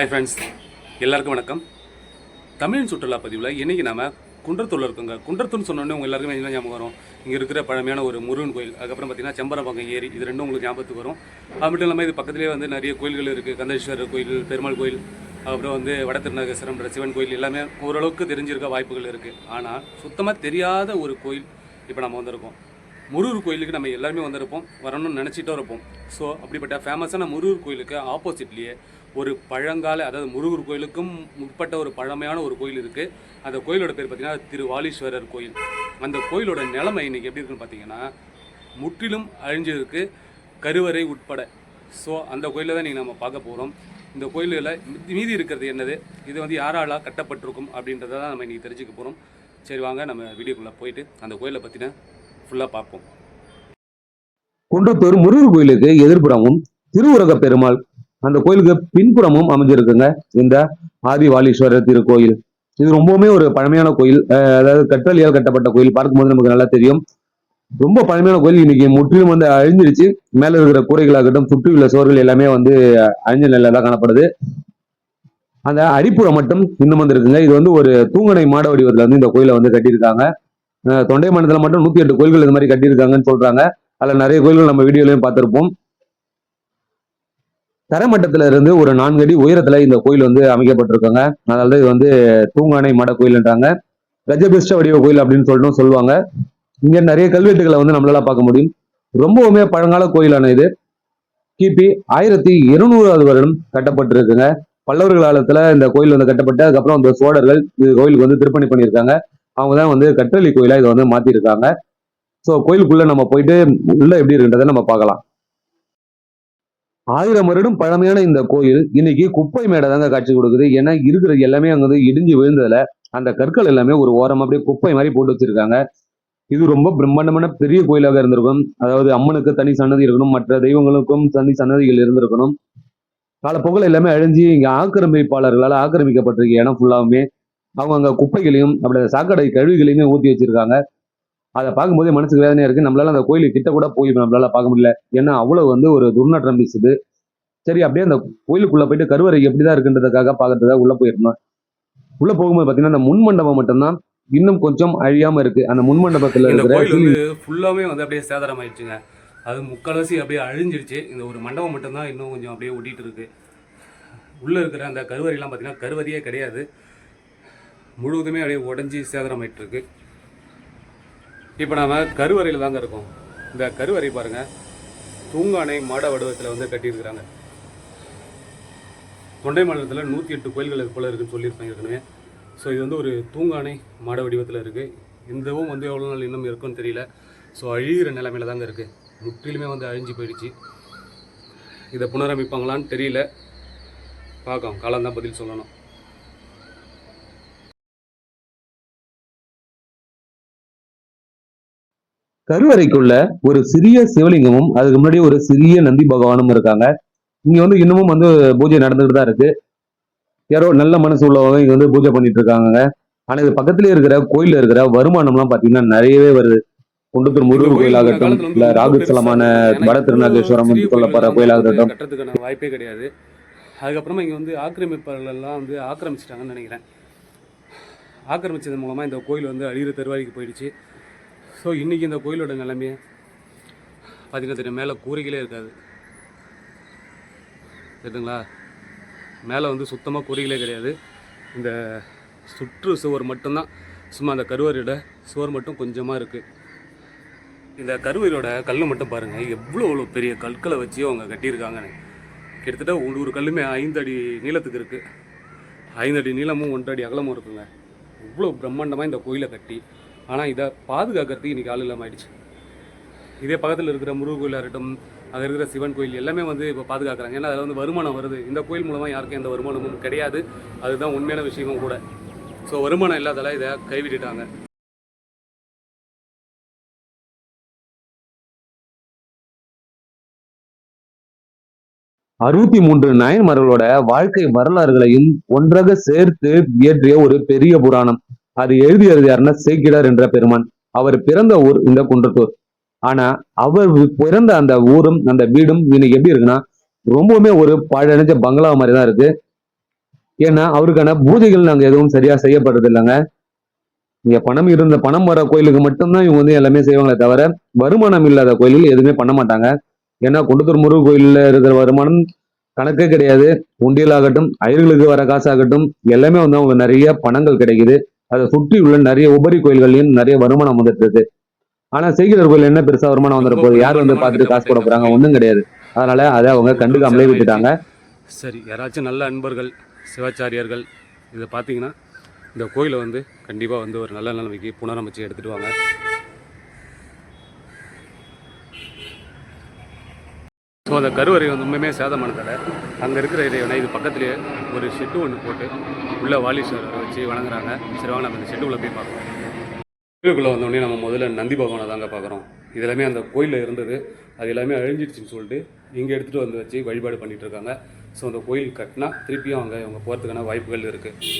Hi friends எல்லாருக்கும் வணக்கம். தமிழின் சுற்றுலா பதிவில் இன்றைக்கி நம்ம குன்றத்தூரில் இருக்கோங்க. குன்றத்தூர்னு சொன்னோடனே உங்கள் எல்லாருக்குமே என்ன ஞாபகம் வரும்? இங்கே இருக்கிற பழமையான ஒரு முருகன் கோயில். அதுக்கப்புறம் பார்த்தீங்கன்னா செம்பரம்பாக்கம் ஏரி. இது ரெண்டும் உங்களுக்கு ஞாபகத்துக்கு வரும். அது மட்டும் இல்லாமல் இது பக்கத்துலேயே வந்து நிறைய கோயில்கள் இருக்குது கந்தேஸ்வரர் கோயில் பெருமாள் கோயில் அப்புறம் வந்து வட சிவன் கோயில் எல்லாமே ஓரளவுக்கு தெரிஞ்சிருக்க வாய்ப்புகள் இருக்குது ஆனால் சுத்தமாக தெரியாத ஒரு கோயில் இப்போ நம்ம வந்திருக்கோம். முருகர் கோயிலுக்கு நம்ம எல்லாருமே வந்திருப்போம். வரணும்னு நினச்சிட்டோம் இருப்போம். ஸோ அப்படிப்பட்ட ஃபேமஸான முருகர் கோயிலுக்கு ஆப்போசிட்லேயே ஒரு பழங்கால அதாவது முருகர் கோயிலுக்கும் முற்பட்ட ஒரு பழமையான ஒரு கோயில் இருக்குது அந்த கோயிலோட பேர் பார்த்தீங்கன்னா திருவாலீஸ்வரர் கோயில். அந்த கோயிலோட நிலைமை இன்னைக்கு எப்படி இருக்குன்னு பார்த்தீங்கன்னா முற்றிலும் அழிஞ்சிருக்கு. கருவறை உட்பட. ஸோ அந்த கோயிலில் தான் நீங்கள் நம்ம பார்க்க போகிறோம் இந்த கோயிலில் மீதி இருக்கிறது என்னது? இது வந்து யாரால கட்டப்பட்டிருக்கும் அப்படின்றத தான் நம்ம இன்றைக்கி தெரிஞ்சுக்க போகிறோம் சரி வாங்க நம்ம வீடியோக்குள்ளே போயிட்டு அந்த கோயிலை பற்றின ஃபுல்லாக பார்ப்போம். குன்றத்தூர் முருகர் கோயிலுக்கு எதிர்ப்புறமும் திருவுரக பெருமாள் அந்த கோயிலுக்கு பின்புறமும் அமைஞ்சிருக்குங்க. இந்த ஆதிவாலீஸ்வரர் திருக்கோயில். இது ரொம்பவுமே ஒரு பழமையான கோயில். அதாவது கற்றலியால் கட்டப்பட்ட கோயில். பார்க்கும்போது நமக்கு நல்லா தெரியும். ரொம்ப பழமையான கோயில். இன்னைக்கு முற்றிலும் வந்து அழிஞ்சிருச்சு. மேல இருக்கிற கூரைகளாகட்டும் சுற்றியுள்ள சுவர்கள் எல்லாமே வந்து அழிஞ்ச நிலையில தான் காணப்படுது. அந்த அரிப்புறம் மட்டும் இன்னும் வந்து இருக்குங்க இது வந்து ஒரு தூங்கனை மாட வடிவத்துல வந்து இந்த கோயிலை வந்து கட்டியிருக்காங்க. தொண்டை மண்டலத்துல மட்டும் நூத்தி எட்டு கோயில்கள் இந்த மாதிரி கட்டியிருக்காங்கன்னு சொல்றாங்க. அதுல நிறைய கோயில்கள் நம்ம வீடியோலயும் பார்த்திருப்போம். தரமட்டத்துல இருந்து ஒரு நான்கு அடி உயரத்துல இந்த கோயில் வந்து அமைக்கப்பட்டிருக்காங்க. அதனால இது வந்து தூங்கானை மட கோயில்ன்றாங்க. கஜபிஷ்ட வடிவ கோயில் அப்படின்னு சொல்லிட்டு சொல்லுவாங்க. இங்க நிறைய கல்வெட்டுகளை வந்து நம்மளால பார்க்க முடியும். ரொம்பவுமே பழங்கால கோயிலான இது. கிபி ஆயிரத்தி இருநூறாவது வருடம் கட்டப்பட்டிருக்குங்க. பல்லவர் காலத்துல இந்த கோயில் வந்து கட்டப்பட்டு அதுக்கப்புறம் இந்த சோழர்கள் இது கோயிலுக்கு வந்து திருப்பணி பண்ணியிருக்காங்க. அவங்க தான் வந்து கற்றளி கோயிலா இதை வந்து மாத்திருக்காங்க ஸோ கோயிலுக்குள்ள நம்ம போயிட்டு உள்ள எப்படி இருக்குன்றதை நம்ம பார்க்கலாம். ஆயிரம் வருடம் பழமையான இந்த கோயில் இன்னைக்கு குப்பை மேடை தாங்க காட்சி கொடுக்குது. ஏன்னா இருக்கிறது எல்லாமே அங்க வந்து இடிஞ்சு விழுந்ததுல அந்த கற்கள் எல்லாமே ஒரு ஓரம் அப்படியே குப்பை மாதிரி போட்டு வச்சிருக்காங்க. இது ரொம்ப பிரம்மாண்டமான பெரிய கோயிலாக இருந்திருக்கும். அதாவது அம்மனுக்கு தனி சன்னதி இருக்கணும் மற்ற தெய்வங்களுக்கும் தனி சன்னதிகள் இருந்திருக்கணும். காலப்போக்கில் எல்லாமே அழிஞ்சு இங்க ஆக்கிரமிப்பாளர்களால் ஆக்கிரமிக்கப்பட்டிருக்க இடம் ஃபுல்லாவுமே அவங்க அங்க குப்பைகளையும் அப்படி சாக்கடை கழிவுகளையுமே ஊற்றி வச்சிருக்காங்க. அதை பார்க்கும்போதே மனசுக்கு வேதனையா இருக்கு. நம்மளால அந்த கோயிலுக்கு கிட்ட கூட போய் நம்மளால பார்க்க முடியல. ஏன்னா அவ்வளவு வந்து ஒரு துர்நாற்றம் வீசுது. சரி அப்படியே அந்த கோயிலுக்குள்ள போயிட்டு கருவறை எப்படிதான் இருக்குன்றதுக்காக பார்க்கறதுக்காக உள்ள போயிருந்தோம். உள்ள போகும்போது பாத்தீங்கன்னா அந்த முன் மண்டபம் மட்டும்தான் இன்னும் கொஞ்சம் அழியாம இருக்கு. அந்த முன் மண்டபத்துல இந்த இருக்கிற ஃபுல்லாகவே வந்து அப்படியே சேதாரம் ஆயிடுச்சுங்க அது முக்கால்வாசி அப்படியே அழிஞ்சிருச்சு. இந்த ஒரு மண்டபம் மட்டும்தான் இன்னும் கொஞ்சம் அப்படியே ஒட்டிட்டு இருக்கு. உள்ளே இருக்கிற அந்த கருவறையெல்லாம் பார்த்தீங்கன்னா கருவறையே கிடையாது. முழுவதுமே அப்படியே உடஞ்சி சேதாரம் ஆயிட்டு இருக்கு. இப்போ நாம் கருவறையில் தாங்க இருக்கோம். இந்த கருவறை பாருங்கள் தூங்கானை மாட வடிவத்தில் வந்து கட்டியிருக்கிறாங்க. தொண்டை மாநிலத்தில் நூற்றி எட்டு கோயில்கள் இது போல் இருக்குன்னு சொல்லியிருப்பாங்க ஏற்கனவே. ஸோ இது வந்து ஒரு தூங்கானை மாட வடிவத்தில் இருக்குது இந்தவும் வந்து எவ்வளோ நாள் இன்னும் இருக்கும்னு தெரியல. ஸோ அழிகிற நிலைமையில தாங்க இருக்குது முற்றிலுமே வந்து அழிஞ்சு போயிடுச்சு. இதை புனரமைப்பாங்களான்னு தெரியல. பார்க்கலாம். காலம்தான் பதில் சொல்லணும். கருவறைக்குள்ள ஒரு சிறிய சிவலிங்கமும் அதுக்கு முன்னாடி ஒரு சிறிய நந்தி பகவானும் இருக்காங்க. இங்க வந்து இன்னமும் வந்து பூஜை நடந்துகிட்டு தான் இருக்கு. யாரோ நல்ல மனசு உள்ளவங்க இங்க வந்து பூஜை பண்ணிட்டு இருக்காங்க ஆனா இது பக்கத்துல இருக்கிற கோயில்ல இருக்கிற வருமானம்லாம் பாத்தீங்கன்னா நிறையவே வருது. குண்டத்தூர் முருகர் கோயிலாகட்டும் இல்ல ராகுத்தலமான வட திருநாகேஸ்வரம் என்று சொல்லப்படுற கோயிலாகட்டும். கட்டுறதுக்கான வாய்ப்பே கிடையாது. அதுக்கப்புறமா இங்கே வந்து ஆக்கிரமிப்பாளர்கள் எல்லாம் வந்து ஆக்கிரமிச்சிட்டாங்கன்னு நினைக்கிறேன். ஆக்கிரமிச்சது மூலமாக இந்த கோயில் வந்து அழிகிற தெருவாடிக்கு போயிடுச்சு. ஸோ இன்றைக்கி இந்த கோயிலோட நிலைமையை பார்த்தீங்கன்னா தெரியும். மேலே கூரைகளே இருக்காது. சரிங்களா மேலே வந்து சுத்தமாக கூரைகளே கிடையாது. இந்த சுற்று சுவர் மட்டும்தான். சும்மா அந்த கருவறையோட சுவர் மட்டும் கொஞ்சமாக இருக்குது இந்த கருவறையோட கல் மட்டும் பாருங்கள் எவ்வளோ எவ்வளோ பெரிய கற்களை வச்சு அவங்க கட்டியிருக்காங்கன்னு. கிட்டத்தட்ட ஒரு ஒரு கல்லுமே ஐந்து அடி நீளத்துக்கு இருக்குது ஐந்து அடி நீளமும் ஒன்றரை அடி அகலமும் இருக்குங்க. இவ்வளோ பிரம்மாண்டமாக இந்த கோயிலை கட்டி ஆனால் இதை பாதுகாக்கிறதுக்கு இன்றைக்கி ஆள் இல்லாமல் ஆயிடுச்சு. இதே பக்கத்தில் இருக்கிற முருகர் கோயிலாக இருக்கட்டும் அது இருக்கிற சிவன் கோயில் எல்லாமே வந்து இப்போ பாதுகாக்கிறாங்க. ஏன்னா அதில் வந்து வருமானம் வருது. இந்த கோயில் மூலமாக யாருக்கும் எந்த வருமானமும் கிடையாது. அதுதான் உண்மையான விஷயமும் கூட. ஸோ வருமானம் இல்லாதால இதை கைவிட்டுட்டாங்க. அறுபத்தி மூன்று நாயன்மார்களோட வாழ்க்கை வரலாறுகளையும் ஒன்றாக சேர்த்து இயற்றிய ஒரு பெரிய புராணம். அது எழுதியது யாருன்னா சேக்கிடார் என்ற பெருமான். அவர் பிறந்த ஊர் இந்த குன்றத்தூர். ஆனா அவர் பிறந்த அந்த ஊரும் அந்த வீடும் இன்னைக்கு எப்படி இருக்குன்னா ரொம்பவுமே ஒரு பழனிஞ்ச பங்களா மாதிரி தான் இருக்கு. ஏன்னா அவருக்கான பூஜைகள் நாங்க எதுவும் சரியா செய்யப்படுறது இல்லைங்க. இங்க பணம் இருந்த பணம் வர கோயிலுக்கு மட்டும்தான் இவங்க வந்து எல்லாமே செய்வாங்களே தவிர வருமானம் இல்லாத கோயிலில் எதுவுமே பண்ண மாட்டாங்க. ஏன்னா குண்டத்தூர் முருகன் கோயிலில் இருக்கிற வருமானம் கணக்கே கிடையாது. உண்டியல் ஆகட்டும் வர காசாகட்டும் எல்லாமே வந்து அவங்க நிறைய பணங்கள் கிடைக்குது. அதை சுற்றி உள்ள நிறைய உபரி கோயில்கள்லயும் நிறைய வருமானம் வந்துட்டு இருக்கு ஆனா செய்கிறர் கோயில் என்ன பெருசா வருமானம் வந்துட்டு போகுது? யார் வந்து பார்த்துட்டு காசு போட போறாங்க? ஒண்ணும் கிடையாது. அதனால அதை அவங்க கண்டுக்காமலே விட்டுட்டாங்க. சரி யாராச்சும் நல்ல அன்பர்கள் சிவாச்சாரியர்கள் இதை பார்த்தீங்கன்னா இந்த கோயிலை வந்து கண்டிப்பாக வந்து ஒரு நல்ல நிலைமைக்கு புனரமைச்சு எடுத்துட்டு வாங்க. ஸோ அந்த கருவறை வந்து உண்மையுமே சேதமானதால் அங்கே இருக்கிற இறைவனை இது பக்கத்துலேயே ஒரு ஷெட்டு ஒன்று போட்டு உள்ளே வாலீஸ்வரரை வச்சு வணங்குறாங்க. சரி வாங்க நம்ம இந்த ஷெட்டுக்குள்ளே போய் பார்க்கலாம் கோயிலுக்குள்ளே வந்தோடனே நம்ம முதல்ல நந்தி பகவானை தாங்க பார்க்குறோம். இது எல்லாமே அந்த கோயிலில் இருந்தது. அது எல்லாமே அழிஞ்சிடுச்சுன்னு சொல்லிட்டு இங்கே எடுத்துகிட்டு வந்து வச்சு வழிபாடு பண்ணிகிட்டு இருக்காங்க. ஸோ அந்த கோயில் கட்டினா திருப்பியும் அங்கே அவங்க போகிறதுக்கான வாய்ப்புகள் இருக்குது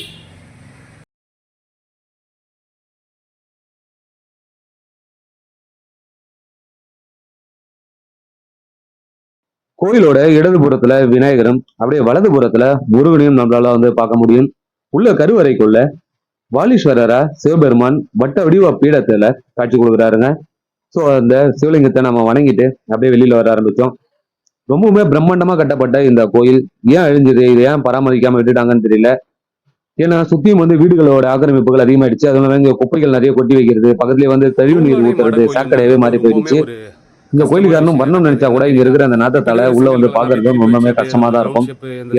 கோயிலோட இடதுபுறத்துல விநாயகரும் அப்படியே வலதுபுறத்துல முருகனையும் நம்மளால வந்து பார்க்க முடியும். உள்ள கருவறைக்குள்ள வாலீஸ்வரரா சிவபெருமான் வட்ட வடிவ பீடத்துல காட்சி கொடுக்குறாருங்க. ஸோ அந்த சிவலிங்கத்தை நம்ம வணங்கிட்டு அப்படியே வெளியில வர ஆரம்பிச்சோம். ரொம்பவுமே பிரம்மாண்டமா கட்டப்பட்ட இந்த கோயில். ஏன் அழிஞ்சது? இதை ஏன் பராமரிக்காம விட்டுட்டாங்கன்னு தெரியல. ஏன்னா சுத்தியும் வந்து வீடுகளோட ஆக்கிரமிப்புகள் அதிகமாயிடுச்சு. அதனால இங்க குப்பைகள் நிறைய கொட்டி வைக்கிறது பக்கத்துலயே வந்து கழிவு நீர் ஊத்துறது சாக்கடையவே மாறி போயிடுச்சு. இந்த கோயிலுக்காரனும் வரணும்னு நினைச்சா கூட இங்க இருக்கிற அந்த நாத்தத்தால உள்ள வந்து பாக்குறது ரொம்பவுமே கஷ்டமா தான் இருக்கும்.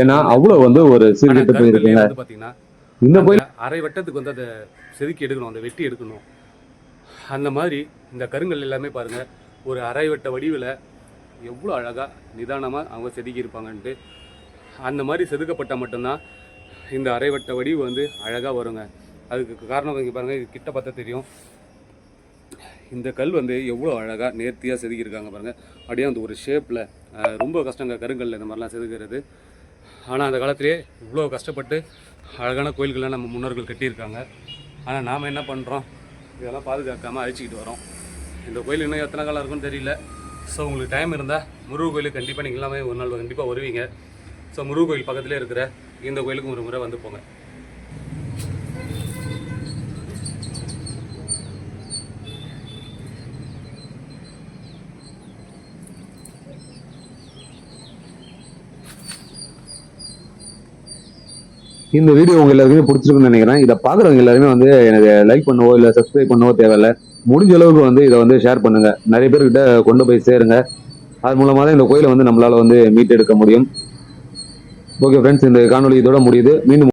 ஏன்னா அவ்வளவு வந்து ஒரு சீர்கெட்டு போயிருக்குங்க. இந்த கோயில் அரை வட்டத்துக்கு வந்து அதை செதுக்கி எடுக்கணும் அந்த வெட்டி எடுக்கணும். அந்த மாதிரி இந்த கருங்கல் எல்லாமே பாருங்க ஒரு அரை வட்ட வடிவில் எவ்வளோ அழகாக நிதானமாக அவங்க செதுக்கி இருப்பாங்கன்ட்டு. அந்த மாதிரி செதுக்கப்பட்டால் மட்டும்தான் இந்த அரை வட்ட வடிவு வந்து அழகாக வருங்க. அதுக்கு காரணம் இங்கே பாருங்கள் இது கிட்ட பார்த்தா தெரியும். இந்த கல் வந்து எவ்வளோ அழகாக நேர்த்தியாக செதுக்கியிருக்காங்க பாருங்கள் அப்படியே அந்த ஒரு ஷேப்பில் ரொம்ப கஷ்டங்க கருங்கல்ல இந்த மாதிரிலாம் செதுக்கிறது. ஆனால் அந்த காலத்திலே இவ்வளோ கஷ்டப்பட்டு அழகான கோயில்கள்லாம் நம்ம முன்னோர்கள் கட்டியிருக்காங்க. ஆனால் நாம் என்ன பண்ணுறோம் இதெல்லாம் பாதுகாக்காமல் அழிச்சிக்கிட்டு வரோம். இந்த கோயில் இன்னும் எத்தனை காலம் இருக்குன்னு தெரியல. ஸோ உங்களுக்கு டைம் இருந்தால் முருகு கோயிலுக்கு கண்டிப்பாக நீங்கள் எல்லாமே ஒரு நாள் கண்டிப்பாக வருவீங்க. ஸோ முருகு கோயில் பக்கத்துலேயே இருக்கிற இந்த கோயிலுக்கு ஒரு முறை வந்து போங்க. இந்த வீடியோ உங்க எல்லாருக்குமே பிடிச்சிருக்குன்னு நினைக்கிறேன். இதை பாக்குறவங்க எல்லாருமே வந்து எனக்கு லைக் பண்ணவோ இல்ல சப்ஸ்கிரைப் பண்ணவோ தேவையில்ல. முடிஞ்ச அளவுக்கு வந்து இதை வந்து ஷேர் பண்ணுங்க. நிறைய பேர்கிட்ட கொண்டு போய் சேருங்க. அது மூலமா தான் இந்த கோயிலை வந்து நம்மளால வந்து மீட்டெடுக்க முடியும். ஓகே ஃப்ரெண்ட்ஸ் இந்த காணொலி இதோட முடியுது. மீண்டும்